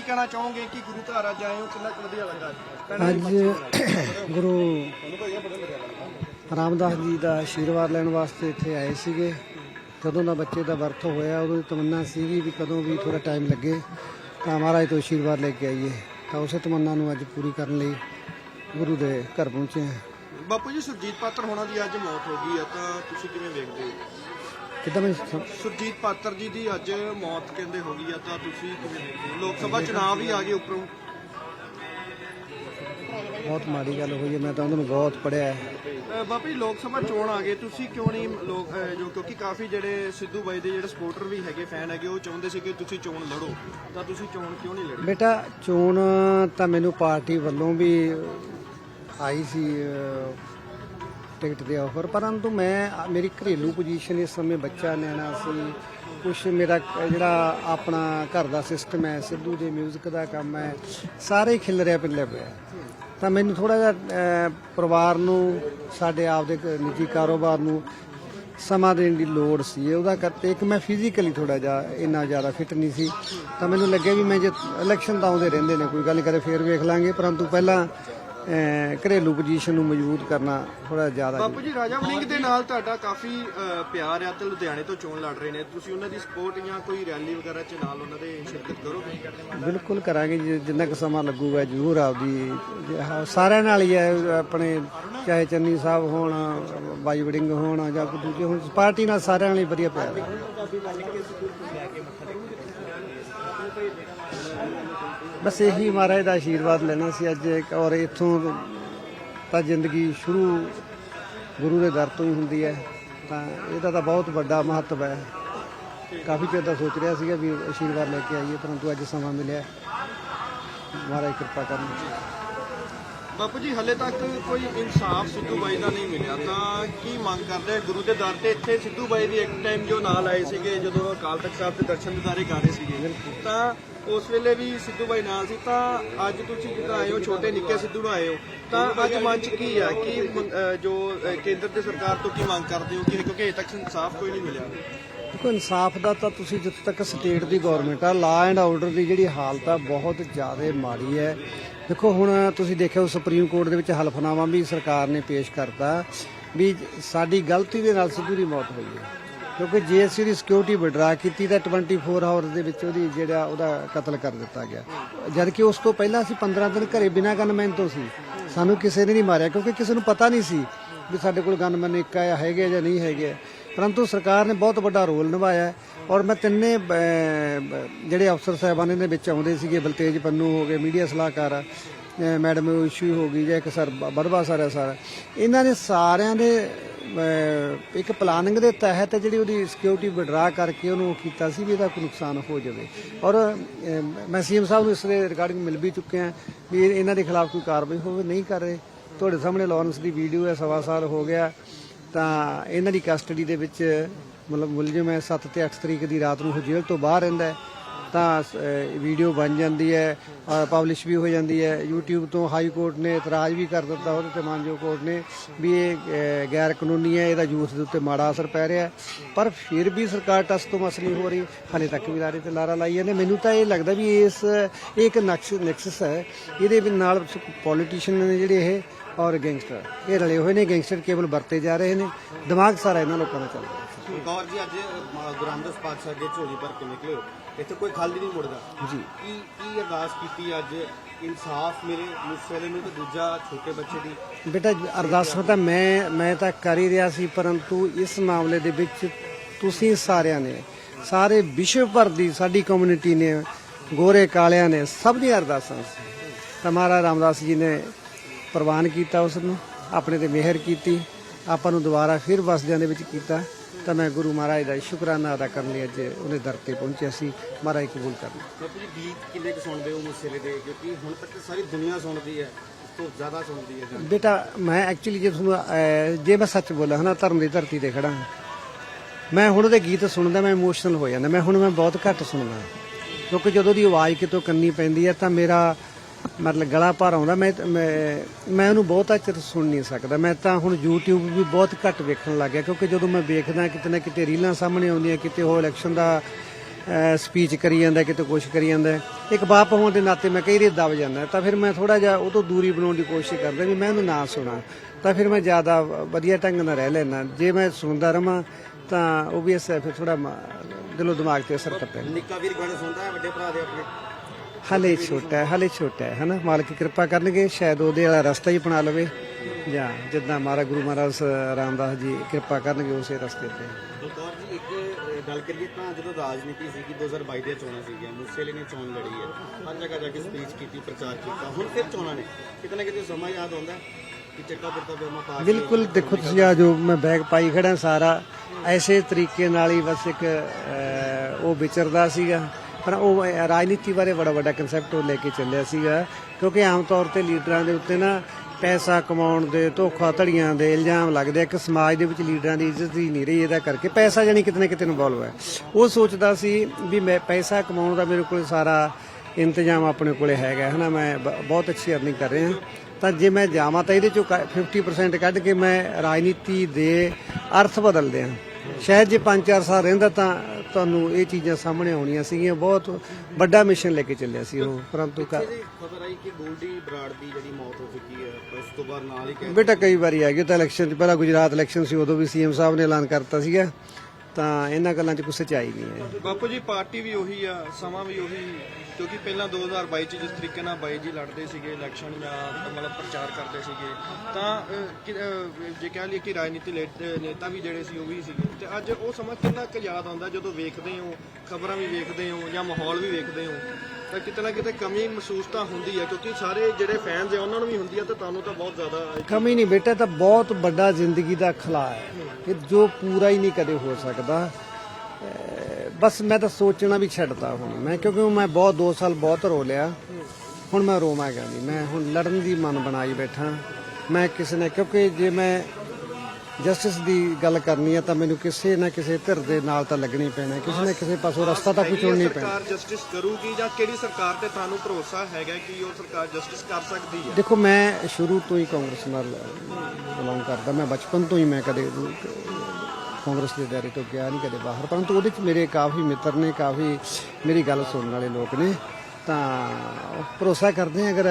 ਕੀ ਕਹਿਣਾ ਚਾਹੋਗੇ? ਕਿ ਗੁਰੂ ਘਰ ਅੱਜ ਆਏ ਹੋ ਕਿੰਨਾ ਕੁ ਵਧੀਆ ਲੱਗਾ? ਅੱਜ ਗੁਰੂ ਰਾਮਦਾਸ ਜੀ ਦਾ ਆਸ਼ੀਰਵਾਦ ਲੈਣ ਵਾਸਤੇ ਇੱਥੇ ਆਏ ਸੀਗੇ। ਜਦੋਂ ਦਾ ਬੱਚੇ ਦਾ ਬਰਥ ਹੋਇਆ ਉਦੋਂ ਤਮੰਨਾ ਸੀਗੀ ਵੀ ਕਦੋਂ ਵੀ ਥੋੜਾ ਟਾਈਮ ਲੱਗੇ ਤਾਂ ਮਹਾਰਾਜ ਤੋਂ ਆਸ਼ੀਰਵਾਦ ਲੈ ਕੇ ਆਈਏ। ਤਾਂ ਉਸੇ ਤਮੰਨਾ ਨੂੰ ਅੱਜ ਪੂਰੀ ਕਰਨ ਲਈ ਗੁਰੂ ਦੇ ਘਰ ਪਹੁੰਚੇ ਹਾਂ। ਬਾਪੂ ਜੀ ਸੁਰਜੀਤ ਪਾਤਰ ਹੋਣਾ ਦੀ ਅੱਜ ਮੌਤ ਹੋ ਗਈ ਆ ਤਾਂ ਤੁਸੀਂ ਕਿਵੇਂ ਵੇਖਦੇ ਹੋ? ਕਿੱਦਾਂ ਮੈਂ ਸੁਰਜੀਤ ਪਾਤਰ ਜੀ ਦੀ ਅੱਜ ਮੌਤ ਕਹਿੰਦੇ ਹੋ ਗਈ ਆ ਤਾਂ ਤੁਸੀਂ ਕਿਵੇਂ ਦੇਖਦੇ ਹੋ? ਲੋਕ ਸਭਾ ਚੁਣਾਵ ਵੀ ਆ ਗਏ ਉੱਪਰੋਂ। ਬਹੁਤ ਮਾੜੀ ਗੱਲ ਹੋਈ ਹੈ ਮੈਂ ਤਾਂ ਉਹਨਾਂ ਨੂੰ ਬਹੁਤ ਪੜਿਆ ਬਾਪੂ ਜੀ ਲੋਕ ਸਭਾ ਚੋਣ ਆ ਗਏ ਤੁਸੀਂ ਕਿਉਂ ਨਹੀਂ ਲੋਕ ਜੋ ਕਿਉਂਕਿ ਕਾਫੀ ਜਿਹੜੇ ਸਿੱਧੂ ਬਾਈ ਦੇ ਜਿਹੜੇ ਸਪੋਰਟਰ ਵੀ ਹੈਗੇ ਫੈਨ ਹੈਗੇ ਉਹ ਚਾਹੁੰਦੇ ਸੀ ਕਿ ਤੁਸੀਂ ਚੋਣ ਲੜੋ। ਤਾਂ ਤੁਸੀਂ ਚੋਣ ਕਿਉਂ ਨਹੀਂ ਲੜੀ? ਬੇਟਾ ਚੋਣ ਤਾਂ ਮੈਨੂੰ ਪਾਰਟੀ ਵੱਲੋਂ ਵੀ ਆਈ ਸੀ ਅਹ, ਟਿਕਟ ਦੇ ਆਫਰ, ਪਰੰਤੂ ਮੈਂ ਮੇਰੀ ਘਰੇਲੂ ਪੋਜੀਸ਼ਨ ਇਸ ਸਮੇਂ ਬੱਚਾ ਨਿਆਣਾ ਸੀ। ਕੁਛ ਮੇਰਾ ਜਿਹੜਾ ਆਪਣਾ ਘਰ ਦਾ ਸਿਸਟਮ ਹੈ, ਸਿੱਧੂ ਦੇ 뮤직 ਦਾ ਕੰਮ ਹੈ, ਸਾਰੇ ਖਿਲਰਿਆ ਪਿੱਲੇ ਪਿਆ। ਤਾਂ ਮੈਨੂੰ ਥੋੜਾ ਜਿਹਾ ਪਰਿਵਾਰ ਨੂੰ, ਸਾਡੇ ਆਪ ਦੇ ਨਿੱਜੀ ਕਾਰੋਬਾਰ ਨੂੰ ਸਮਾਂ ਦੇਣ ਦੀ ਲੋੜ ਸੀ। ਉਹਦਾ ਕਰਕੇ ਇੱਕ ਮੈਂ ਫਿਜ਼ੀਕਲੀ ਥੋੜਾ ਜਿਹਾ ਇੰਨਾ ਜ਼ਿਆਦਾ ਫਿੱਟ ਨਹੀਂ ਸੀ। ਤਾਂ ਮੈਨੂੰ ਲੱਗਿਆ ਵੀ ਮੈਂ ਜੇ ਇਲੈਕਸ਼ਨ ਤਾਂ ਆਉਂਦੇ ਰਹਿੰਦੇ ਨੇ, ਕੋਈ ਗੱਲ ਨਹੀਂ ਕਰੇ ਫੇਰ ਵੇਖ ਲਾਂਗੇ। ਪਰੰਤੂ ਪਹਿਲਾਂ ਘਰੇਲੂ ਪੋਜੀਸ਼ਨ ਨੂੰ ਮਜ਼ਬੂਤ ਕਰਨਾ ਥੋੜਾ ਜ਼ਿਆਦਾ ਬਾਪੂ ਜੀ ਰਾਜਾ ਵੜਿੰਗ ਦੇ ਨਾਲ ਤੁਹਾਡਾ ਕਾਫੀ ਅ, ਪਿਆਰ ਆ ਤੇ ਲੁਧਿਆਣੇ ਤੋਂ ਚੋਣ ਲੜ ਰਹੇ ਨੇ। ਤੁਸੀਂ ਉਹਨਾਂ ਦੀ ਸਪੋਰਟ ਜਾਂ ਕੋਈ ਰੈਲੀ ਵਗੈਰਾ ਚ ਨਾਲ ਉਹਨਾਂ ਦੇ ਸ਼ਿਰਕਤ ਕਰੋਗੇ? ਬਿਲਕੁਲ ਕਰਾਂਗੇ ਜੀ, ਜਿੰਨਾ ਕੁ ਸਮਾਂ ਲੱਗੂਗਾ ਜ਼ਰੂਰ ਆਪਦੀ ਸਾਰਿਆਂ ਨਾਲ ਹੀ ਹੈ ਆਪਣੇ ਚਾਹੇ ਚੰਨੀ ਸਾਹਿਬ ਹੋਣ ਬਾਈ ਵੜਿੰਗ ਹੋਣ ਜਾਂ ਕੋਈ ਦੂਜੇ ਹੋਣ ਪਾਰਟੀ ਨਾਲ ਸਾਰਿਆਂ ਨਾਲ ਹੀ ਵਧੀਆ ਪਿਆਰ ਹੈ। ਬਸ ਇਹੀ ਮਹਾਰਾਜ ਦਾ ਆਸ਼ੀਰਵਾਦ ਲੈਣਾ ਸੀ ਅੱਜ ਔਰ ਇੱਥੋਂ ਤਾਂ ਜ਼ਿੰਦਗੀ ਸ਼ੁਰੂ ਗੁਰੂ ਦੇ ਦਰ ਤੋਂ ਹੀ ਹੁੰਦੀ ਹੈ। ਤਾਂ ਇਹਦਾ ਤਾਂ ਬਹੁਤ ਵੱਡਾ ਮਹੱਤਵ ਹੈ। ਕਾਫੀ ਚਿਰ ਦਾ ਸੋਚ ਰਿਹਾ ਸੀਗਾ ਵੀ ਆਸ਼ੀਰਵਾਦ ਲੈ ਕੇ ਆਈਏ, ਪਰੰਤੂ ਅੱਜ ਸਮਾਂ ਮਿਲਿਆ। ਮਹਾਰਾਜ ਕਿਰਪਾ ਕਰਨ। ਬਾਪੂ ਜੀ, ਹਲੇ ਤੱਕ ਕੋਈ ਇਨਸਾਫ ਸਿੱਧੂ ਬਾਈ ਦਾ ਨਹੀਂ ਮਿਲਿਆ। ਤਾਂ ਕੀ ਮੰਗ ਕਰਦੇ ਗੁਰੂ ਦੇ ਦਰ ਤੇ ਇੱਥੇ ਸਿੱਧੂ ਬਾਈ ਵੀ ਇੱਕ ਟਾਈਮ ਜੋ ਨਾਲ ਆਏ ਸੀਗੇ, ਜਦੋਂ ਅਕਾਲ ਤਖਤ ਸਾਹਿਬ ਦੇ ਦਰਸ਼ਨ ਦਿਦਾਰੇ ਕਰ ਰਹੇ ਸੀਗੇ, ਤਾਂ ਉਸ ਵੇਲੇ ਵੀ ਸਿੱਧੂ ਬਾਈ ਨਾਲ ਸੀ। ਤਾਂ ਅੱਜ ਤੁਸੀਂ ਜਿੱਦਾਂ ਆਏ ਹੋ, ਛੋਟੇ ਨਿੱਕੇ ਸਿੱਧੂ ਨੂੰ ਆਏ ਹੋ, ਤਾਂ ਅੱਜ ਮੰਚ ਕੀ ਆ? ਕੀ ਜੋ ਕੇਂਦਰ ਤੇ ਸਰਕਾਰ ਤੋਂ ਕੀ ਮੰਗ ਕਰਦੇ ਹੋ? ਕਿ ਕਿਉਂਕਿ ਹਜੇ ਤੱਕ ਇਨਸਾਫ ਕੋਈ ਨਹੀਂ ਮਿਲਿਆ। ਦੇਖੋ, ਇਨਸਾਫ ਦਾ ਤਾਂ ਤੁਸੀਂ ਜਿੱਥੇ ਤੱਕ ਸਟੇਟ ਦੀ ਗਵਰਨਮੈਂਟ ਆ ਲਾ ਐਂਡ ਆਰਡਰ ਦੀ ਜਿਹੜੀ ਹਾਲਤ ਆ, ਬਹੁਤ ਜ਼ਿਆਦਾ ਮਾੜੀ ਹੈ। ਦੇਖੋ, ਹੁਣ ਤੁਸੀਂ ਦੇਖਿਆ ਸੁਪਰੀਮ ਕੋਰਟ ਦੇ ਵਿੱਚ ਹਲਫਨਾਮਾ ਵੀ ਸਰਕਾਰ ਨੇ ਪੇਸ਼ ਕਰਤਾ ਵੀ ਸਾਡੀ ਗਲਤੀ ਦੇ ਨਾਲ ਸਿੱਧੂ ਦੀ ਮੌਤ ਹੋਈ ਹੈ। ਕਿਉਂਕਿ ਜੇ ਅਸੀਂ ਦੀ ਸਿਕਿਉਰਿਟੀ ਵਿਡਰਾ ਕੀਤੀ ਤਾਂ 24 ਆਵਰ ਦੇ ਵਿੱਚ ਉਹਦੀ ਜਿਹੜਾ ਉਹਦਾ ਕਤਲ ਕਰ ਦਿੱਤਾ ਗਿਆ। ਜਦ ਕਿ ਉਸ ਤੋਂ ਪਹਿਲਾਂ ਅਸੀਂ 15 ਦਿਨ ਘਰੇ ਬਿਨਾਂ ਗਨਮੈਨ ਤੋਂ ਸੀ। ਸਾਨੂੰ ਕਿਸੇ ਨੇ ਨਹੀਂ ਮਾਰਿਆ ਕਿਉਂਕਿ ਕਿਸੇ ਨੂੰ ਪਤਾ ਨਹੀਂ ਸੀ ਵੀ ਸਾਡੇ ਕੋਲ ਗਨਮੈਨ ਇੱਕ ਆਇਆ, ਹੈਗੇ ਜਾਂ ਨਹੀਂ ਹੈਗੇ ਪਰੰਤੂ ਸਰਕਾਰ ਨੇ ਬਹੁਤ ਵੱਡਾ ਰੋਲ ਨਿਭਾਇਆ ਹੈ ਔਰ ਮੈਂ ਤਿੰਨੇ ਜਿਹੜੇ ਅਫਸਰ ਸਾਹਿਬਾਨ ਦੇ ਵਿੱਚ ਆਉਂਦੇ ਸੀਗੇ ਬਲਤੇਜ ਪੰਨੂ ਹੋ ਗਏ ਮੀਡੀਆ ਸਲਾਹਕਾਰ ਅਹ, ਮੈਡਮ ਇਸ਼ੂ ਹੋ ਗਈ ਜਾਂ ਇੱਕ ਸਰ ਬੜਵਾ ਸਰ ਹੈ ਸਰ। ਇਹਨਾਂ ਨੇ ਸਾਰਿਆਂ ਦੇ ਇੱਕ ਪਲਾਨਿੰਗ ਦੇ ਤਹਿਤ ਜਿਹੜੀ ਉਹਦੀ ਸਿਕਿਉਰਿਟੀ ਵਿਡਰਾ ਕਰਕੇ ਉਹਨੂੰ ਕੀਤਾ ਸੀ ਵੀ ਇਹਦਾ ਕੋਈ ਨੁਕਸਾਨ ਹੋ ਜਾਵੇ। ਔਰ ਅਹ, ਮੈਂ ਸੀਐਮ ਸਾਹਿਬ ਨੂੰ ਇਸ ਦੇ ਰਿਗਾਰਡਿੰਗ ਮਿਲ ਵੀ ਚੁੱਕਿਆ ਵੀ ਇਹਨਾਂ ਦੇ ਖਿਲਾਫ ਕੋਈ ਕਾਰਵਾਈ ਹੋਵੇ ਨਹੀਂ ਕਰ ਰਹੇ। ਤੁਹਾਡੇ ਸਾਹਮਣੇ ਲਾਰੈਂਸ ਦੀ ਵੀਡੀਓ ਹੈ ਸਵਾ ਸਾਲ ਹੋ ਗਿਆ। ਤਾਂ ਇਹਨਾਂ ਦੀ ਕਸਟਡੀ ਦੇ ਵਿੱਚ, ਮਤਲਬ ਮੁਲਜ਼ਮ ਹੈ 7 ਤੇ 8 ਤਰੀਕ ਦੀ ਰਾਤ ਨੂੰ ਉਹ ਜੇਲ੍ਹ ਤੋਂ ਬਾਹਰ ਰਹਿੰਦਾ ਹੈ। ਤਾਂ ਵੀਡੀਓ ਬਣ ਜਾਂਦੀ ਹੈ ਔਰ ਪਬਲਿਸ਼ ਵੀ ਹੋ ਜਾਂਦੀ ਹੈ। YouTube ਤੋਂ ਹਾਈ ਕੋਰਟ ਨੇ ਇਤਰਾਜ਼ ਵੀ ਕਰ ਦਿੱਤਾ, ਉਹਦੇ ਤੇ ਮਾਨਜੋ ਕੋਰਟ ਨੇ ਵੀ ਇਹ ਗੈਰ ਕਾਨੂੰਨੀ ਹੈ, ਇਹਦਾ ਯੂਥ ਦੇ ਉੱਤੇ ਮਾੜਾ ਅਸਰ ਪੈ ਰਿਹਾ ਪਰ ਫਿਰ ਵੀ ਸਰਕਾਰ ਟਸ ਤੋਂ ਮਸ ਨਹੀਂ ਹੋ ਰਹੀ, ਹਾਲੇ ਤੱਕ ਵੀ ਲਾਰੇ ਤੇ ਲਾਰਾ ਲਾਈ ਜਾਂਦੇ। ਮੈਨੂੰ ਤਾਂ ਇਹ ਲੱਗਦਾ ਵੀ ਇਸ, ਇਹ ਇੱਕ ਨਕਸ, ਨੈਕਸਸ ਹੈ। ਇਹਦੇ ਵੀ ਨਾਲ ਪੋਲੀਟੀਸ਼ੀਅਨ ਨੇ ਜਿਹੜੇ ਇਹ, ਔਰ ਗੈਂਗਸਟਰ ਇਹ ਰਲੇ ਹੋਏ ਨੇ। ਗੈਂਗਸਟਰ ਕੇਵਲ ਵਰਤੇ ਜਾ ਰਹੇ ਨੇ। ਦਿਮਾਗ ਸਾਰਾ ਇਹਨਾਂ ਲੋਕਾਂ ਦਾ ਚੱਲ ਗੌਰ ਜੀ ਅੱਜ ਮ- ਗੁਰੂ ਰਾਮਦਾਸ ਪਾਤਸ਼ਾਹ ਦੇ ਝੋਲੀ ਭਰ ਕੇ ਨਿਕਲੇ ਹੋ। ਇੱਥੇ ਕੋਈ ਖਾਲੀ ਨਹੀਂ ਮੁੜਦਾ। ਜੀ। ਕੀ ਕੀ ਅਰਦਾਸ ਕੀਤੀ ਅੱਜ? ਇਨਸਾਫ ਮੇਰੇ ਉਸ ਵੇਲੇ ਨੂੰ ਤੇ ਦੂਜਾ ਛੋਟੇ ਬੱਚੇ ਦੀ? ਬੇਟਾ ਅਰਦਾਸ ਤਾਂ ਮੈਂ ਮੈਂ ਤਾਂ ਕਰ ਹੀ ਰਿਹਾ ਸੀ ਪਰੰਤੂ ਇਸ ਮਾਮਲੇ ਦੇ ਵਿੱਚ ਤੁਸੀਂ ਸਾਰਿਆਂ ਨੇ ਸਾਰੇ ਵਿਸ਼ਵ ਭਰ ਦੀ ਸਾਡੀ ਕਮਿਊਨਿਟੀ ਨੇ ਗੋਰੇ ਕਾਲਿਆਂ ਨੇ ਸਭ ਦੀਆਂ ਅਰਦਾਸਾਂ ਸੀ। ਤਾਂ ਮਹਾਰਾਜ ਰਾਮਦਾਸ ਜੀ ਨੇ ਪ੍ਰਵਾਨ ਕੀਤਾ ਉਸ ਨੂੰ ਆਪਣੇ ਤੇ ਮਿਹਰ ਕੀਤੀ ਆਪਾਂ ਨੂੰ ਦੁਬਾਰਾ ਫਿਰ ਵਸਦਿਆਂ ਦੇ ਵਿੱਚ ਕੀਤਾ। ਤਾਂ ਮੈਂ ਗੁਰੂ ਮਹਾਰਾਜ ਦਾ ਸ਼ੁਕਰਾਨਾ ਅਦਾ ਕਰਨ ਲਈ ਅੱਜ ਉਹਦੇ ਦਰ ਤੇ ਪਹੁੰਚਿਆ ਸੀ। ਮਹਾਰਾਜ ਕਬੂਲ ਕਰਨਾ ਬਾਪੂ ਜੀ ਗੀਤ ਕਿੰਨੇ ਕੁ ਸੁਣਦੇ ਹੋ ਮੁਸਲੇ ਦੇ? ਕਿਉਂਕਿ ਹੁਣ ਤੱਕ ਸਾਰੀ ਦੁਨੀਆ ਸੁਣਦੀ ਹੈ ਉਸ ਤੋਂ ਜ਼ਿਆਦਾ ਸੁਣਦੀ ਹੈ ਜੀ ਬੇਟਾ ਮੈਂ ਐਕਚੁਅਲੀ ਜੇ ਤੁਹਾਨੂੰ ਜੇ ਮੈਂ ਸੱਚ ਬੋਲਾਂ ਹਨਾ ਧਰਮ ਦੀ ਧਰਤੀ ਤੇ ਖੜਾ। ਮੈਂ ਹੁਣ ਉਹਦੇ ਗੀਤ ਸੁਣਦਾ ਮੈਂ ਇਮੋਸ਼ਨਲ ਹੋ ਜਾਂਦਾ। ਮੈਂ ਹੁਣ ਮੈਂ ਬਹੁਤ ਘੱਟ ਸੁਣਦਾ। ਕਿਉਂਕਿ ਜਦੋਂ ਦੀ ਆਵਾਜ਼ ਕਿਤੋਂ ਕੰਨੀ ਪੈਂਦੀ ਹੈ ਤਾਂ ਮੇਰਾ ਮਤਲਬ ਗਲਾ ਭਰ ਆਉਂਦਾ ਮੈਂ ਮੈਂ- ਮੈਂ ਉਹਨੂੰ ਬਹੁਤਾ ਚਿਰ ਸੁਣ ਨਹੀਂ ਸਕਦਾ। ਮੈਂ ਤਾਂ ਹੁਣ YouTube ਵੀ ਬਹੁਤ ਘੱਟ ਵੇਖਣ ਲੱਗ ਗਿਆ ਕਿਉਂਕਿ ਜਦੋਂ ਮੈਂ ਵੇਖਦਾ ਕਿਤੇ ਨਾ ਕਿਤੇ ਰੀਲਾਂ ਸਾਹਮਣੇ ਆਉਂਦੀਆਂ ਕਿਤੇ ਉਹ ਇਲੈਕਸ਼ਨ ਦਾ ਸਪੀਚ ਕਰੀ ਜਾਂਦਾ ਕਿਤੇ ਕੁਛ ਕਰੀ ਜਾਂਦਾ। ਇੱਕ ਬਾਪ ਹੋਣ ਦੇ ਨਾਤੇ ਮੈਂ ਕਈ ਵਾਰੀ ਦਬ ਜਾਂਦਾ ਤਾਂ ਫਿਰ ਮੈਂ ਥੋੜਾ ਜਿਹਾ ਉਹ ਤੋਂ ਦੂਰੀ ਬਣਾਉਣ ਦੀ ਕੋਸ਼ਿਸ਼ ਕਰਦਾ ਵੀ ਮੈਂ ਉਹਨੂੰ ਨਾ ਸੁਣਾ। ਤਾਂ ਫਿਰ ਮੈਂ ਜ਼ਿਆਦਾ ਵਧੀਆ ਢੰਗ ਨਾਲ ਰਹਿ ਲੈਣਾ ਜੇ ਮੈਂ ਸੁਣਦਾ ਰਵਾਂ ਤਾਂ ਉਹ ਵੀ ਫਿਰ ਥੋੜਾ ਦਿਲੋਂ ਦਿਮਾਗ ਤੇ ਅਸਰ ਕਰਦਾ। ਹੈ ਨਿੱਕਾ ਵੀਰ ਗਾਣੇ ਸੁਣਦਾ ਹੈ ਵੱਡੇ ਭਰਾ ਦੇ ਆਪਣੇ। ਹਲੇ ਛੋਟਾ ਹੈ ਹਲੇ ਛੋਟਾ ਹੈ ਹਨਾ? ਮਾਲਕ ਕਿਰਪਾ ਕਰਨਗੇ ਸ਼ਾਇਦ ਉਹਦੇ ਵਾਲਾ ਰਸਤਾ ਹੀ ਅਪਣਾ ਲਵੇ। ਜਾਂ ਜਿੱਦਾਂ ਮਾਰਾ ਗੁਰੂ ਮਹਾਰਾਜ ਰਾਮਦਾਸ ਜੀ ਕਿਰਪਾ ਕਰਨਗੇ ਉਸੇ ਰਸਤੇ ਤੇ। ਜੀ ਇੱਕ ਗੱਲ ਕਰੀਏ ਤਾਂ ਜਦੋਂ ਰਾਜਨੀਤੀ ਸੀਗੀ 2022 ਦੀਆਂ ਚੋਣਾਂ ਸੀਗੀਆਂ ਮੂਸੇਲੇ ਨੇ ਚੋਣ ਲੜੀ ਹੈ। ਹਰ ਜਗ੍ਹਾ ਜਾ ਕੇ ਸਪੀਚ ਕੀਤੀ ਪ੍ਰਚਾਰ ਕੀਤਾ। ਹੁਣ ਫਿਰ ਚੋਣਾਂ ਨੇ। ਕਿਤੇ ਨਾ ਕਿਤੇ ਸਮਾਂ ਯਾਦ ਆਉਂਦਾ ਹੈ ਕਿ ਚੱਕਾ ਪੁਰਤਾ ਬੇਮਾ ਪਾ ਕੇ ਬਿਲਕੁਲ ਦੇਖੋ ਤੁਸੀਂ ਆ ਜੋ ਮੈਂ ਬੈਗ ਪਾਈ ਖੜਾ ਸਾਰਾ ਐਸੇ ਤਰੀਕੇ ਨਾਲ ਹੀ ਬਸ ਇੱਕ ਉਹ ਵਿਚਰਦਾ ਸੀਗਾ। ਪਰ ਉਹ ਰਾਜਨੀਤੀ ਬਾਰੇ ਬੜਾ ਵੱਡਾ ਕਨਸੈਪਟ ਉਹ ਲੈ ਕੇ ਚੱਲਿਆ ਸੀਗਾ। ਕਿਉਂਕਿ ਆਮ ਤੌਰ ਤੇ ਲੀਡਰਾਂ ਦੇ ਉੱਤੇ ਨਾ ਪੈਸਾ ਕਮਾਉਣ ਦੇ, ਧੋਖਾ ਧੜੀਆਂ ਦੇ ਇਲਜ਼ਾਮ ਲੱਗਦੇ ਆ ਕਿ ਸਮਾਜ ਦੇ ਵਿੱਚ ਲੀਡਰਾਂ ਦੀ ਇੱਜ਼ਤ ਹੀ ਨਹੀਂ ਰਹੀ, ਇਹਦਾ ਕਰਕੇ ਪੈਸਾ ਜਾਨੀ ਕਿਤੇ ਨਾ ਕਿਤੇ ਇਨਵੋਲਵ ਹੈ ਉਹ ਸੋਚਦਾ ਸੀ ਵੀ ਮੈਂ ਪੈਸਾ ਕਮਾਉਣ ਦਾ ਮੇਰੇ ਕੋਲ ਸਾਰਾ ਇੰਤਜ਼ਾਮ ਆਪਣੇ ਕੋਲੇ ਹੈਗਾ, ਹਨਾ? ਮੈਂ ਬਹੁਤ ਅੱਛੀ ਅਰਨਿੰਗ ਕਰ ਰਿਹਾ। ਤਾਂ ਜੇ ਮੈਂ ਜਾਵਾਂ ਤਾਂ ਇਹਦੇ ਚੋਂ ਕ- 50% ਕੱਢ ਕੇ ਮੈਂ ਰਾਜਨੀਤੀ ਦੇ ਅਰਥ ਬਦਲ ਦਿਆਂ ਸ਼ਾਇਦ ਜੇ 5-4 ਸਾਲ ਰਹਿੰਦਾ ਤਾਂ ਤੁਹਾਨੂੰ ਇਹ ਚੀਜ਼ਾਂ ਸਾਹਮਣੇ ਆਉਣੀਆਂ ਸੀਗੀਆਂ। ਬਹੁਤ ਵੱਡਾ ਮਿਸ਼ਨ ਲੈ ਕੇ ਚੱਲਿਆ ਸੀ ਉਹ ਪਰੰਤੂ ਕ- ਖਬਰ ਆਈ ਕਿ ਗੋਲਡੀ ਬਰਾੜ ਦੀ ਜਿਹੜੀ ਮੌਤ ਹੋ ਚੁੱਕੀ ਹੈ ਉਸ ਤੋਂ ਬਾਅਦ ਨਾਲ ਹੀ ਬੇਟਾ ਕਈ ਵਾਰੀ ਆ ਗਈ ਤਾਂ ਇਲੈਕਸ਼ਨ ਚ ਪਹਿਲਾਂ ਗੁਜਰਾਤ ਇਲੈਕਸ਼ਨ ਸੀ ਉਦੋਂ ਵੀ ਸੀਐਮ ਸਾਹਿਬ ਨੇ ਐਲਾਨ ਕਰਤਾ ਸੀਗਾ। ਤਾਂ ਇਹਨਾਂ ਗੱਲਾਂ 'ਚ ਕੁਛ ਸੱਚਾਈ ਨਹੀਂ ਹੈ। ਬਾਪੂ ਜੀ ਪਾਰਟੀ ਵੀ ਉਹੀ ਆ ਸਮਾਂ ਵੀ ਉਹੀ ਕਿਉਂਕਿ ਪਹਿਲਾਂ 2022 ਚ ਜਿਸ ਤਰੀਕੇ ਨਾਲ ਬਾਈ ਜੀ ਲੜਦੇ ਸੀਗੇ ਇਲੈਕਸ਼ਨ ਜਾਂ ਮਤਲਬ ਪ੍ਰਚਾਰ ਕਰਦੇ ਸੀਗੇ ਤਾਂ ਅਹ, ਕਿ- ਅਹ, ਜੇ ਕਹਿ ਲਈਏ ਕਿ ਰਾਜਨੀਤੀ ਲੇ- ਨੇਤਾ ਵੀ ਜਿਹੜੇ ਸੀ ਉਹ ਵੀ ਸੀਗੇ। ਤੇ ਅੱਜ ਉਹ ਸਮਾਂ ਕਿੰਨਾ ਕੁ ਯਾਦ ਆਉਂਦਾ ਜਦੋਂ ਵੇਖਦੇ ਹੋ ਖਬਰਾਂ ਵੀ ਵੇਖਦੇ ਹੋ ਜਾਂ ਮਾਹੌਲ ਵੀ ਵੇਖਦੇ ਹੋ? ਤਾਂ ਕਿਤੇ ਨਾ ਕਿਤੇ ਕਮੀ ਮਹਿਸੂਸ ਤਾਂ ਹੁੰਦੀ ਹੈ, ਕਿਉਂਕਿ ਸਾਰੇ ਜਿਹੜੇ ਫੈਨਸ ਆ ਉਹਨਾਂ ਨੂੰ ਵੀ ਹੁੰਦੀ ਹੈ, ਤੇ ਤੁਹਾਨੂੰ ਤਾਂ ਬਹੁਤ ਜ਼ਿਆਦਾ ਕਮੀ ਨਹੀਂ ਬੇਟਾ, ਤਾਂ ਬਹੁਤ ਵੱਡਾ ਜ਼ਿੰਦਗੀ ਦਾ ਖਲਾ ਹੈ ਕਿ ਜੋ ਪੂਰਾ ਹੀ ਨਹੀਂ ਕਦੇ ਹੋ ਸਕਦਾ। ਬਸ ਮੈਂ ਤਾਂ ਸੋਚਣਾ ਵੀ ਛੱਡਤਾ ਹੁਣ ਮੈਂ, ਕਿਉਂਕਿ ਮੈਂ ਬਹੁਤ 2 ਸਾਲ ਬਹੁਤ ਰੋ ਲਿਆ। ਹੁਣ ਮੈਂ ਰੋਵਾਂਗਾ ਨਹੀਂ। ਮੈਂ ਹੁਣ ਲੜਨ ਦੀ ਮਨ ਬਣਾਈ ਬੈਠਾ। ਮੈਂ ਕਿਸੇ ਨੇ, ਕਿਉਂਕਿ ਜੇ ਮੈਂ ਜਸਟਿਸ ਦੀ ਗੱਲ ਕਰਨੀ ਹੈ ਤਾਂ ਮੈਨੂੰ ਕਿਸੇ ਨਾ ਕਿਸੇ ਧਿਰ ਦੇ ਨਾਲ ਤਾਂ ਲੱਗਣੀ ਪੈਣਾ ਕਿਸੇ ਨਾ ਕਿਸੇ ਪਾਸੋਂ ਰਸਤਾ ਤਾਂ ਕੋਈ ਚੁਣਨੀ ਪੈਣਾ ਸਰਕਾਰ ਜਸਟਿਸ ਕਰੂਗੀ ਜਾਂ ਕਿਹੜੀ ਸਰਕਾਰ ਤੇ ਤੁਹਾਨੂੰ ਭਰੋਸਾ ਹੈਗਾ ਕਿ ਉਹ ਸਰਕਾਰ ਜਸਟਿਸ ਕਰ ਸਕਦੀ ਹੈ ਦੇਖੋ ਮੈਂ ਸ਼ੁਰੂ ਤੋਂ ਹੀ ਕਾਂਗਰਸ ਨਾਲ ਬਿਲੋਂਗ ਕਰਦਾ। ਮੈਂ ਬਚਪਨ ਤੋਂ ਹੀ ਮੈਂ ਕਦੇ ਕਾਂਗਰਸ ਦੇ ਦਾਇਰੇ ਤੋਂ ਗਿਆ ਨਹੀਂ ਕਦੇ ਬਾਹਰ। ਪਰੰਤੂ ਉਹਦੇ ਚ ਮੇਰੇ ਕਾਫੀ ਮਿੱਤਰ ਨੇ ਕਾਫੀ ਮੇਰੀ ਗੱਲ ਸੁਣਨ ਵਾਲੇ ਲੋਕ ਨੇ। ਤਾਂ ਭਰੋਸਾ ਕਰਦੇ ਹਾਂ ਅਗਰ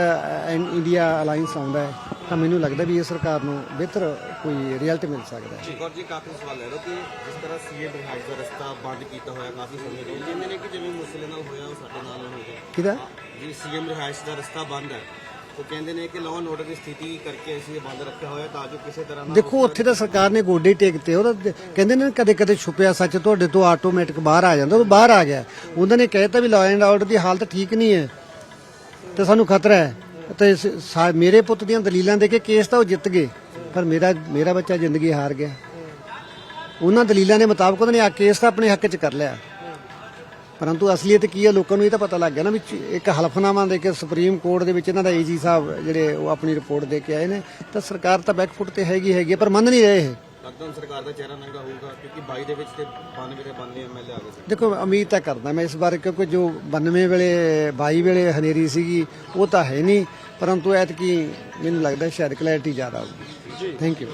ਇੰਡੀਆ ਅਲਾਈਅੰਸ ਆਉਂਦਾ ਹੈ ਤਾਂ ਮੈਨੂੰ ਲੱਗਦਾ ਵੀ ਇਹ ਸਰਕਾਰ ਨੂੰ ਬਿਹਤਰ ਕੋਈ ਰਿਜ਼ਲਟ ਮਿਲ ਸਕਦਾ ਹੈ। ਜੀ। ਕਾਫੀ ਸਵਾਲ ਲੈ ਲਓ ਕਿ ਜਿਸ ਤਰ੍ਹਾਂ ਸੀਏ ਰਿਹਾਇਸ਼ ਦਾ ਰਸਤਾ ਬੰਦ ਕੀਤਾ ਹੋਇਆ ਕਾਫੀ ਸਮੇਂ ਤੋਂ ਜਿਵੇਂ ਨੇ ਕਿ ਜਿਵੇਂ ਮੂਸੇਲੇ ਨਾਲ ਹੋਇਆ ਉਹ ਸਾਡੇ ਨਾਲ ਨਾ ਹੋਵੇ ਕਿਹਦਾ? ਜੀ ਸੀਐਮ ਰਿਹਾਇਸ਼ ਦਾ ਰਸਤਾ ਬੰਦ ਹੈ। ਉਹ ਕਹਿੰਦੇ ਨੇ ਕਿ ਲਾਅ ਐਂਡ ਆਰਡਰ ਦੀ ਸਥਿਤੀ ਕਰਕੇ ਅਸੀਂ ਇਹ ਬੰਦ ਰੱਖਿਆ ਹੋਇਆ ਤਾਂ ਜੋ ਕਿਸੇ ਤਰ੍ਹਾਂ ਦਾ ਦੇਖੋ ਉੱਥੇ ਤਾਂ ਸਰਕਾਰ ਨੇ ਗੋਡੇ ਟੇਕਤੇ ਉਹਦਾ ਤੇ- ਕਹਿੰਦੇ ਨੇ ਕਦੇ ਕਦੇ ਛੁਪਿਆ ਸੱਚ ਤੁਹਾਡੇ ਤੋਂ ਆਟੋਮੈਟਿਕ ਬਾਹਰ ਆ ਜਾਂਦਾ ਉਹ ਬਾਹਰ ਆ ਗਿਆ। ਉਹਨਾਂ ਨੇ ਕਹਿਤਾ ਵੀ ਲਾਅ ਐਂਡ ਆਰਡਰ ਦੀ ਹਾਲਤ ਠੀਕ ਨਹੀਂ ਹੈ ਤੇ ਸਾਨੂੰ ਖਤਰਾ ਹੈ। ਤੇ ਸਾ- ਮੇਰੇ ਪੁੱਤ ਦੀਆਂ ਦਲੀਲਾਂ ਦੇ ਕੇ ਕੇਸ ਤਾਂ ਉਹ ਜਿੱਤ ਗਏ ਪਰ ਮੇਰਾ ਮੇਰਾ ਬੱਚਾ ਜ਼ਿੰਦਗੀ ਹਾਰ ਗਿਆ। ਉਹਨਾਂ ਦਲੀਲਾਂ ਦੇ ਮੁਤਾਬਕ ਉਹਨਾਂ ਨੇ ਆ ਕੇਸ ਤਾਂ ਆਪਣੇ ਹੱਕ 'ਚ ਕਰ ਲਿਆ। ਪਰੰਤੂ ਅਸਲੀਅਤ ਕੀ ਹੈ ਲੋਕਾਂ ਨੂੰ ਇਹ ਤਾਂ ਪਤਾ ਲੱਗ ਗਿਆ ਨਾ ਵੀ ਚ- ਇੱਕ ਹਲਫਨਾਮਾ ਦੇ ਕੇ ਸੁਪਰੀਮ ਕੋਰਟ ਦੇ ਵਿੱਚ ਇਹਨਾਂ ਦਾ ਏਜੀ ਸਾਹਿਬ ਜਿਹੜੇ ਉਹ ਆਪਣੀ ਰਿਪੋਰਟ ਦੇ ਕੇ ਆਏ ਨੇ ਤਾਂ ਸਰਕਾਰ ਤਾਂ ਬੈਕਫੁੱਟ ਤੇ ਹੈਗੀ ਹੈਗੀ ਹੈ, ਪਰ ਮੰਨ ਨਹੀਂ ਰਹੇ ਇਹ। ਲੱਗਦਾ ਹੁਣ ਸਰਕਾਰ ਦਾ ਚਿਹਰਾ ਨੰਗਾ ਹੋਊਗਾ ਕਿਉਂਕਿ 22 ਦੇ ਵਿੱਚ ਤੇ 92 ਦੇ 92 ਐਮਐਲਏ ਆ ਗਏ ਸੀ। ਦੇਖੋ ਉਮੀਦ ਤਾਂ ਕਰਦਾ ਮੈਂ ਇਸ ਬਾਰੇ ਕਿਉਂਕਿ ਜੋ 92 ਵੇਲੇ 22 ਵੇਲੇ ਹਨੇਰੀ ਸੀਗੀ ਉਹ ਤਾਂ ਹੈ ਨਹੀਂ ਪਰੰਤੂ ਐਤਕੀ ਮੈਨੂੰ ਲੱਗਦਾ ਸ਼ਾਇਦ ਕਲੈਰਿਟੀ ਜ਼ਿਆਦਾ ਹੋਊਗੀ। Thank you